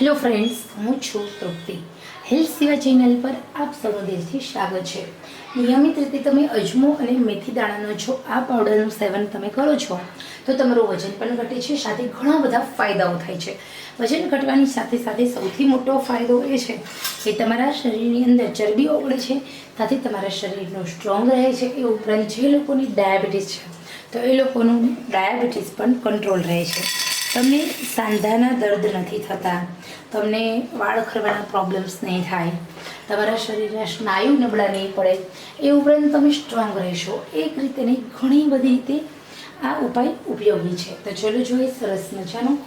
Hello friends હું છું તૃપ્તિ. Health સેવા ચેનલ પર આપ સૌનો દિલથી સ્વાગત છે. નિયમિત રીતે તમે અજમો અને મેથી દાણાનો જો આ પાવડરનું સેવન તમે કરો છો, તો તમારું વજન પણ ઘટે છે, સાથે ઘણા બધા ફાયદાઓ થાય છે. વજન ઘટવાની સાથે સાથે સૌથી મોટો ફાયદો એ છે કે તમારા શરીરની અંદર ચરબી ઓગળે છે, સાથે તમારા શરીરનું સ્ટ્રોંગ રહે છે, એ ઉપરાંત જે લોકોની ડાયાબિટીસ છે, તો એ લોકોનું ડાયાબિટીસ પણ કંટ્રોલ રહે છે. તમને સાંધાના દર્દ નથી થતા. તમને વાળ ખરવાના પ્રોબ્લેમ્સ નહીં થાય. તમારા શરીરના સ્નાયુ નબળા નહીં પડે. એ ઉપરાંત તમે સ્ટ્રોંગ રહેશો. એક રીતે ઘણી બધી રીતે આ ઉપાય ઉપયોગી છે. તો ચલો જોઈએ સરસ મજાનો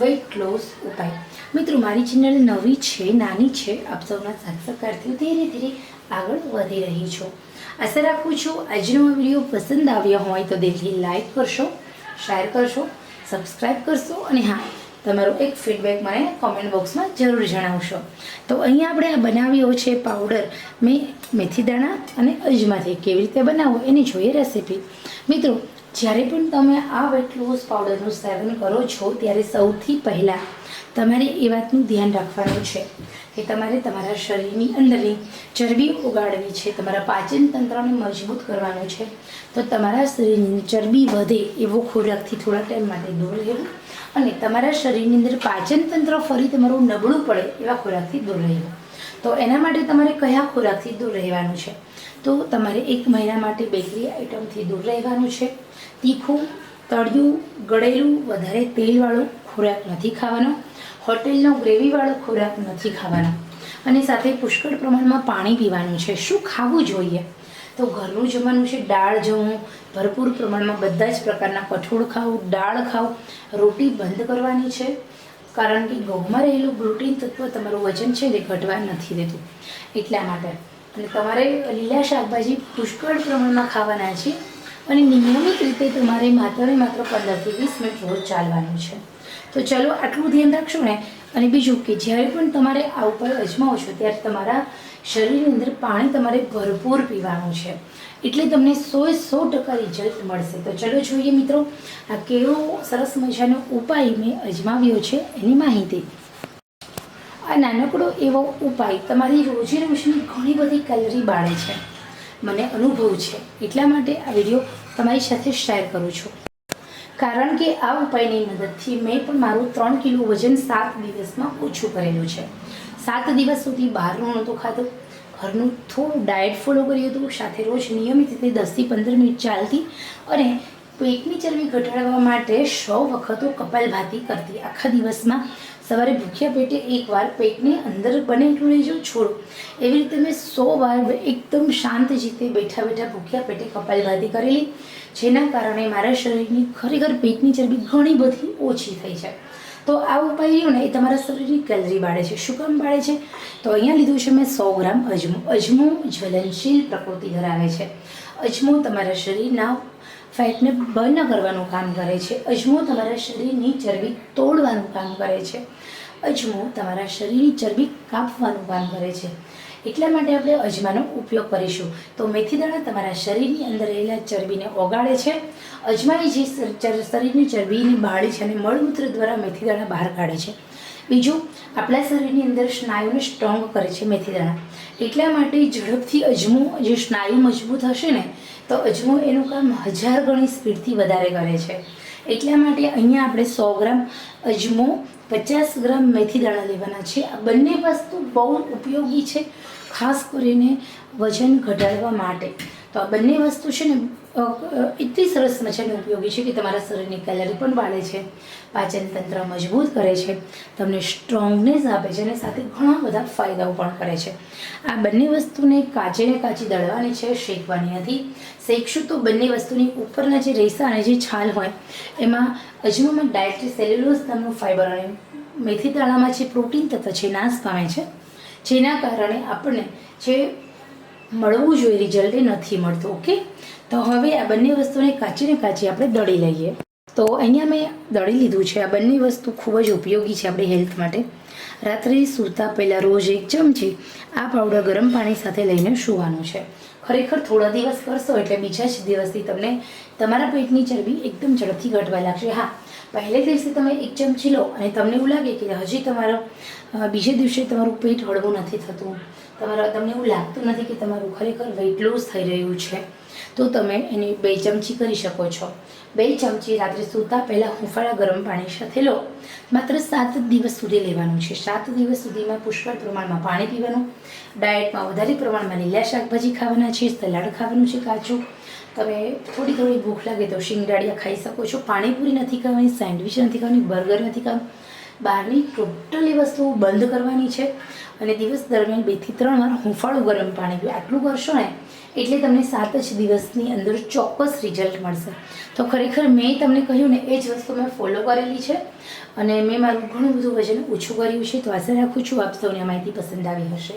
વેઇટ લોસ ઉપાય. મિત્રો, મારી ચેનલ નવી છે, નાની છે, આપ સૌના સાક્ષકારથી ધીરે ધીરે આગળ વધી રહી છું. આશા રાખું છું આજનો વીડિયો પસંદ આવ્યો હોય તો દિલથી લાઈક કરશો શેર કરશો સબસ્ક્રાઈબ કરશો અને હા, તમારો એક ફીડબેક મને કોમેન્ટ બોક્સમાં જરૂર જણાવશો. તો અહીંયા આપણે આ બનાવ્યો છે પાવડર મેં મેથી દાણા અને અજમાથી કેવી રીતે બનાવવો એની જોઈએ રેસીપી મિત્રો જ્યારે પણ તમે આ વેટ લોસ પાવડરનું સેવન કરો છો, ત્યારે સૌથી પહેલાં તમારે એ વાતનું ધ્યાન રાખવાનું છે કે તમારે તમારા શરીરની અંદરની ચરબી ઉગાડવી છે, તમારા પાચન તંત્રને મજબૂત કરવાનું છે. તો તમારા શરીરની ચરબી વધે એવો ખોરાકથી થોડા ટાઈમ માટે દૂર રહેવું અને તમારા શરીરની અંદર પાચન તંત્ર ફરી તમારું નબળું પડે એવા ખોરાકથી દૂર રહેવું. તો એના માટે તમારે કયા ખોરાકથી દૂર રહેવાનું છે? તો તમારે એક મહિના માટે બેકરી આઇટમથી દૂર રહેવાનું છે. તીખું, તળિયું, ગળેલું, વધારે તેલવાળો ખોરાક નથી ખાવાનો. હોટેલનો ગ્રેવીવાળો ખોરાક નથી ખાવાનો. અને સાથે પુષ્કળ પ્રમાણમાં પાણી પીવાનું છે. શું ખાવું જોઈએ? તો ઘરનું જમવાનું છે. દાળ જમવું ભરપૂર પ્રમાણમાં બધા જ પ્રકારના કઠોળ ખાવું દાળ ખાવું રોટી બંધ કરવાની છે. કારણ કે ઘઉંમાં રહેલું પ્રોટીન તત્વ તમારું વજન છે તે ઘટવા નથી દેતું. એટલા માટે અને તમારે લીલા શાકભાજી પુષ્કળ પ્રમાણમાં ખાવાના છે અને નિયમિત રીતે તમારે માત્ર માત્ર પંદરથી વીસ મિનિટ રોજ ચાલવાનું છે. તો ચલો આટલું ધ્યાન રાખશો ને અને બીજું કે જ્યારે પણ તમારે આ ઉપાય અજમાવો છો ત્યારે તમારા શરીરની અંદર પાણી તમારે ભરપૂર પીવાનું છે. એટલે તમને સોએ સો ટકા રિઝલ્ટ મળશે. તો ચલો જોઈએ મિત્રો, આ કેવો સરસ મજાનો ઉપાય મેં અજમાવ્યો છે એની માહિતી. નાનકડો એવો ઉપાય તમારી રોજે રોજની ઘણી બધી કેલરી બાળે છે. મને અનુભવ છે. એટલા માટે આ વીડિયો તમારી સાથે શેર કરું છું. કારણ કે આ ઉપાયની મદદથી મેં પણ મારું ત્રણ કિલો વજન સાત દિવસમાં ઓછું કરેલું છે. સાત દિવસ સુધી બહારનું નહોતું ખાધું. ઘરનું થોડું ડાયટ ફોલો કર્યું હતું. સાથે રોજ નિયમિત રીતે દસથી પંદર મિનિટ ચાલતી અને પેટની ચરબી ઘટાડવા માટે સો વખતો કપાલભાતી કરતી. આખા દિવસમાં સવારે ભૂખ્યા પેટે એકવાર પેટની અંદર બને એટલું લેજો છોડો. એવી રીતે મેં સો વાર એકદમ શાંત જીતે બેઠા બેઠા ભૂખ્યા પેટે કપાલભાતી કરેલી, જેના કારણે મારા શરીરની ખરેખર પેટની ચરબી ઘણી બધી ઓછી થઈ છે તો આ ઉપાય રહ્યો ને એ તમારા શરીરની કેલરી બાળે છે. શું કામ બાળે છે? તો અહીંયા લીધું છે મેં સો ગ્રામ અજમો. અજમો જ્વલનશીલ પ્રકૃતિ ધરાવે છે. અજમો તમારા શરીરના ફેટને બર્ન કરવાનું કામ કરે છે. અજમો તમારા શરીરની ચરબી તોડવાનું કામ કરે છે. અજમો તમારા શરીરની ચરબી કાપવાનું કામ કરે છે. એટલા માટે આપણે અજમાનો ઉપયોગ કરીશું. તો મેથી દાણા તમારા શરીરની અંદર રહેલા ચરબીને ઓગાળે છે. અજમાની જે શરીરની ચરબીની બાળી છે અને મળમૂત્ર દ્વારા મેથી દાણા બહાર કાઢે છે. બીજું, આપણા શરીરની અંદર સ્નાયુને સ્ટ્રોંગ કરે છે મેથી દાણા. એટલા માટે ઝડપથી અજમો, જે સ્નાયુ મજબૂત હશે ને, તો અજમો એનું કામ હજાર ગણી સ્પીડથી વધારે કરે છે. એટલા માટે અહીંયા આપણે સો ગ્રામ અજમો, પચાસ ગ્રામ મેથી દાણા લેવાના છે. આ બંને વસ્તુ બહુ ઉપયોગી છે, ખાસ કરીને વજન ઘટાડવા માટે. તો આ બંને વસ્તુ છે ને એટલી સરસ મજાની ઉપયોગી છે કે તમારા શરીરની કેલરી પણ બાળે છે. પાચન તંત્ર મજબૂત કરે છે. તમને સ્ટ્રોંગનેસ આપે છે અને સાથે ઘણા બધા ફાયદાઓ પણ કરે છે. આ બંને વસ્તુને કાચે ને કાચી દળવાની છે, શેકવાની નથી. શેકશું તો બંને વસ્તુની ઉપરના જે રેસા અને જે છાલ હોય, એમાં અજમામાં ડાયટરી સેલ્યુલોઝ નામનું ફાઇબર અને મેથી દાણામાં જે પ્રોટીન તત્વ છે, નાશ પામે છે. જેના કારણે આપણને જે મળવું જોઈએ રિઝલ્ટ એ નથી મળતું ઓકે તો હવે આ બંને વસ્તુને કાચીને કાચી આપણે દળી લઈએ. તો અહીંયા મેં દળી લીધું છે. આ બંને વસ્તુ ખૂબ જ ઉપયોગી છે આપણી હેલ્થ માટે. રાત્રે સૂતા પહેલાં રોજ એક ચમચી આ પાવડર ગરમ પાણી સાથે લઈને સૂવાનું છે. ખરેખર થોડા દિવસ કરશો એટલે બીજા જ દિવસથી તમને તમારા પેટની ચરબી એકદમ ઝડપથી ઘટવા લાગશે. હા, પહેલે દિવસે તમે એક ચમચી લો અને તમને એવું લાગે કે હજી તમારો બીજે દિવસે તમારું પેટ હળવું નથી થતું. તમારા તમને એવું લાગતું નથી કે તમારું ખરેખર વેઇટ લોસ થઈ રહ્યું છે, તો તમે એની બે ચમચી કરી શકો છો. બે ચમચી રાત્રે સૂતા પહેલાં હુંફાળા ગરમ પાણી સાથે લો. માત્ર સાત દિવસ સુધી લેવાનું છે. સાત દિવસ સુધીમાં પુષ્કળ પ્રમાણમાં પાણી પીવાનું, ડાયટમાં વધારે પ્રમાણમાં લીલા શાકભાજી ખાવાના છે, સલાડ ખાવાનું છે કાચું તમે થોડી થોડી ભૂખ લાગે તો શિંગડાળિયા ખાઈ શકો છો. પાણીપુરી નથી ખાવાની, સેન્ડવિચ નથી ખાવાની, બર્ગર નથી ખાવાનું. બહારની ટોટલી વસ્તુઓ બંધ કરવાની છે અને દિવસ દરમિયાન બેથી ત્રણ વાર હુંફાળું ગરમ પાણી પીવું આટલું કરશો ને, એટલે તમને સાત જ દિવસની અંદર ચોક્કસ રિઝલ્ટ મળશે. તો ખરેખર મેં તમને કહ્યું ને, એ જ વસ્તુ મેં ફોલો કરેલી છે અને મેં મારું ઘણું બધું વજન ઓછું કર્યું છે. તો આશા રાખું છું આપ સૌને માહિતી પસંદ આવી હશે.